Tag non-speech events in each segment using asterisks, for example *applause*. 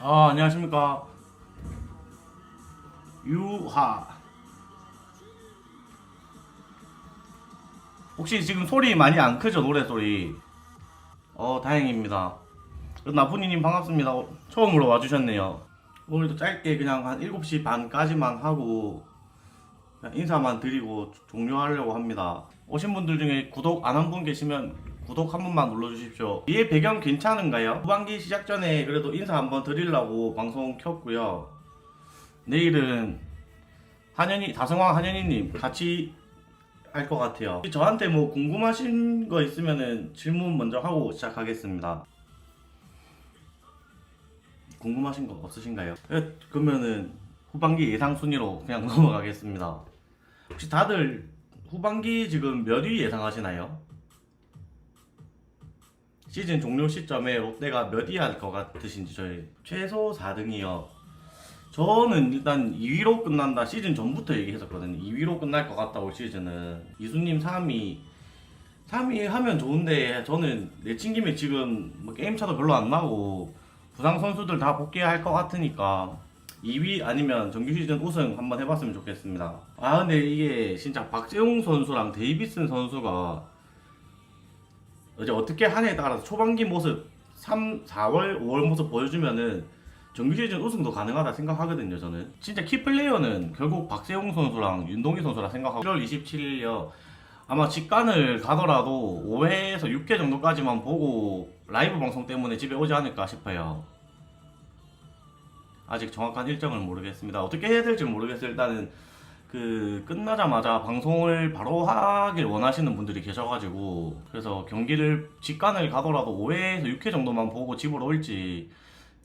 아 안녕하십니까. 유하. 혹시 지금 소리 많이 안 크죠 노래 소리? 어 다행입니다. 나쁜이님 반갑습니다. 어, 처음으로 와주셨네요. 오늘도 짧게 그냥 한 7시 반까지만 하고 인사만 드리고 종료하려고 합니다. 오신 분들 중에 구독 안 한 분 계시면 구독 한 번만 눌러주십시오. 위에 배경 괜찮은가요? 후반기 시작 전에 그래도 인사 한번 드리려고 방송 켰고요. 내일은 한현이 다성왕 한현이님 같이 할 것 같아요. 저한테 뭐 궁금하신 거 있으면은 질문 먼저 하고 시작하겠습니다. 궁금하신 거 없으신가요? 예, 그러면은 후반기 예상 순위로 그냥 *laughs* 넘어가겠습니다. 혹시 다들 후반기 지금 몇 위 예상하시나요? 시즌 종료 시점에 롯데가 몇 위 할 것 같으신지 저희 최소 4등이요. 저는 일단 2위로 끝난다 시즌 전부터 얘기했었거든요. 2위로 끝날 것 같다 올 시즌은 이수님 3위 3위 하면 좋은데 저는 내친 김에 지금 뭐 게임 차도 별로 안 나고 부상 선수들 다 복귀할 것 같으니까 2위 아니면 정규 시즌 우승 한번 해봤으면 좋겠습니다. 아 근데 이게 진짜 박재홍 선수랑 데이비슨 선수가 이제 어떻게 하냐에 따라서 초반기 모습 3, 4월, 5월 모습 보여주면은 정규 시즌 우승도 가능하다 생각하거든요 저는. 진짜 키플레이어는 결국 박세홍 선수랑 윤동희 선수라 생각하고 1월 27일요. 아마 직관을 가더라도 5회에서 6회 정도까지만 보고 라이브 방송 때문에 집에 오지 않을까 싶어요. 아직 정확한 일정을 모르겠습니다. 어떻게 해야 될지 모르겠어요. 일단은 그 끝나자마자 방송을 바로 하길 원하시는 분들이 계셔가지고 그래서 경기를 직관을 가더라도 5회에서 6회 정도만 보고 집으로 올지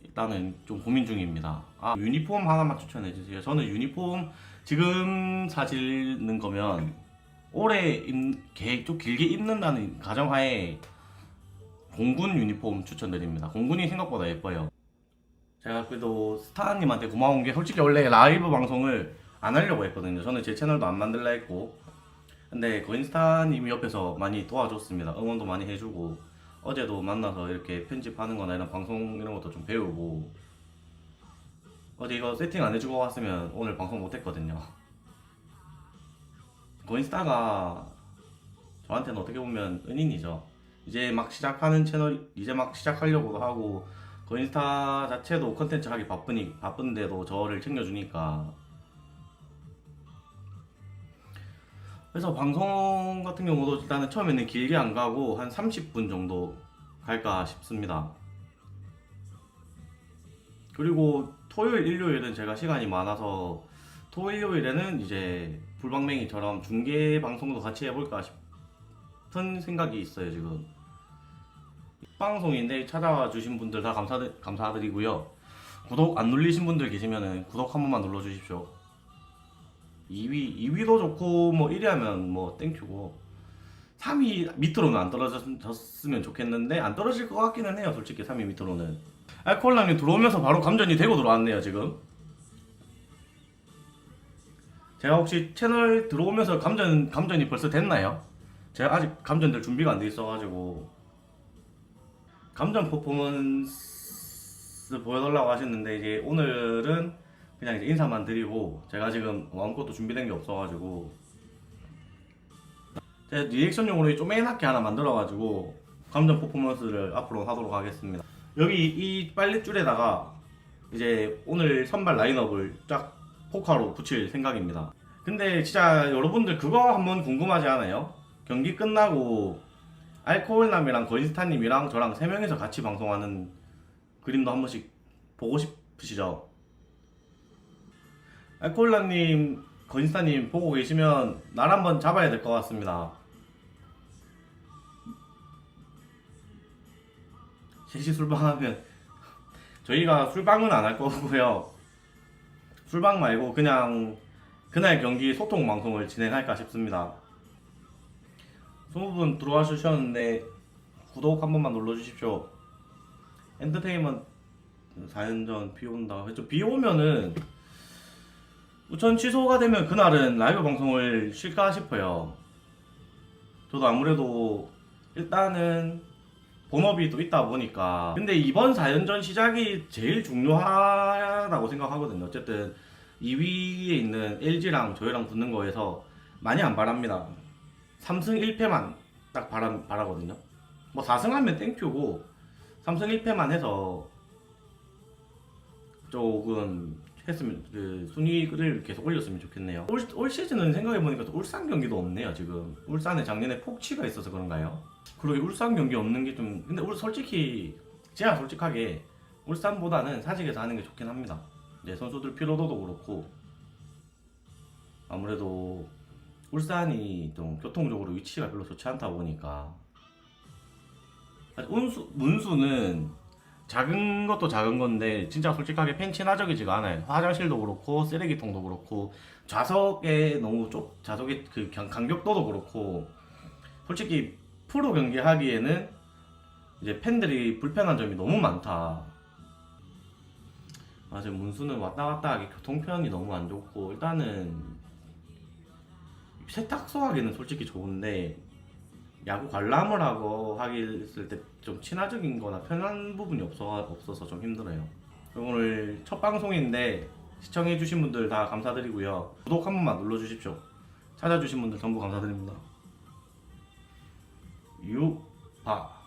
일단은 좀 고민 중입니다. 아 유니폼 하나만 추천해 주세요. 저는 유니폼 지금 사지는 거면 올해 입, 계획 좀 길게 입는다는 가정하에 공군 유니폼 추천드립니다. 공군이 생각보다 예뻐요. 제가 그래도 스타님한테 고마운 게 솔직히 원래 라이브 방송을 안 하려고 했거든요. 저는 제 채널도 안 만들라 했고 근데 거인스타님이 옆에서 많이 도와줬습니다. 응원도 많이 해주고 어제도 만나서 이렇게 편집하는 거나 이런 방송 이런 것도 좀 배우고 어제 이거 세팅 안 해주고 왔으면 오늘 방송 못 했거든요. 거인스타가 저한테는 어떻게 보면 은인이죠. 이제 막 시작하는 채널 이제 막 시작하려고도 하고 거인스타 자체도 컨텐츠 하기 바쁘니 바쁜데도 저를 챙겨주니까 그래서 방송 같은 경우도 일단은 처음에는 길게 안 가고 한 30분 정도 갈까 싶습니다. 그리고 토요일, 일요일은 제가 시간이 많아서 토요일, 일요일에는 이제 불방맹이처럼 중계 방송도 같이 해볼까 싶은 생각이 있어요, 지금. 방송인데 찾아와 주신 분들 다 감사, 감사드리고요. 구독 안 눌리신 분들 계시면은 구독 한 번만 눌러주십시오. 2위, 2위도 좋고 뭐 1위 하면 뭐 땡큐고. 3위 밑으로는 안 떨어졌으면 좋겠는데 안 떨어질 것 같기는 해요 솔직히 3위 밑으로는. 알콜라님 들어오면서 바로 감전이 되고 들어왔네요 지금. 제가 혹시 채널 들어오면서 감전, 감전이 벌써 됐나요? 제가 아직 감전될 준비가 안 돼 있어가지고. 감전 퍼포먼스 보여달라고 하셨는데 이제 오늘은 그냥 이제 인사만 드리고 제가 지금 아무것도 준비된 게 없어가지고 제가 리액션용으로 쪼매나게 하나 만들어가지고 감정 퍼포먼스를 앞으로 하도록 하겠습니다. 여기 이 빨랫줄에다가 이제 오늘 선발 라인업을 쫙 포카로 붙일 생각입니다. 근데 진짜 여러분들 그거 한번 궁금하지 않아요? 경기 끝나고 알코올남이랑 거인스타님이랑 저랑 세 명이서 같이 방송하는 그림도 한 번씩 보고 싶으시죠? 알콜라님, 건스타님 보고 계시면 날 한번 잡아야 될 것 같습니다. 셋이 술방하면 *laughs* 저희가 술방은 안 할 거고요. 술방 말고 그냥 그날 경기 소통 방송을 진행할까 싶습니다. 20분 들어와 주셨는데 구독 한 번만 눌러주십시오. 엔터테인먼트 4연전 비 온다. 비 오면은 우천 취소가 되면 그날은 라이브 방송을 쉴까 싶어요. 저도 아무래도 일단은 본업이 또 있다 보니까. 근데 이번 4연전 시작이 제일 중요하다고 생각하거든요. 어쨌든 2위에 있는 LG랑 저희랑 붙는 거에서 많이 안 바랍니다. 3승 1패만 딱 바라, 바라거든요. 뭐 4승 하면 땡큐고 3승 1패만 해서 조금 했으면 그 순위를 계속 올렸으면 좋겠네요. 올, 올 시즌은 생각해 보니까 또 울산 경기도 없네요 지금. 울산에 작년에 폭치가 있어서 그런가요? 그러게 울산 경기 없는 게 좀 근데 울 솔직히 제가 솔직하게 울산보다는 사직에서 하는 게 좋긴 합니다. 이제 선수들 피로도도 그렇고 아무래도 울산이 좀 교통적으로 위치가 별로 좋지 않다 보니까 운수, 문수는 작은 것도 작은 건데 진짜 솔직하게 팬 친화적이지가 않아요. 화장실도 그렇고 쓰레기통도 그렇고 좌석에 너무 좁 좌석의 그 경- 간격도도 그렇고 솔직히 프로 경기 하기에는 이제 팬들이 불편한 점이 너무 많다. 맞아 문수는 왔다 갔다 하기 교통편이 너무 안 좋고 일단은 세탁소 하기는 솔직히 좋은데 야구 관람을 하고 하기 했을 때좀 친화적인 거나 편한 부분이 없어, 없어서 좀 힘들어요. 오늘 첫 방송인데 시청해주신 분들 다 감사드리고요. 구독 한 번만 눌러주십시오. 찾아주신 분들 전부 감사드립니다. 유바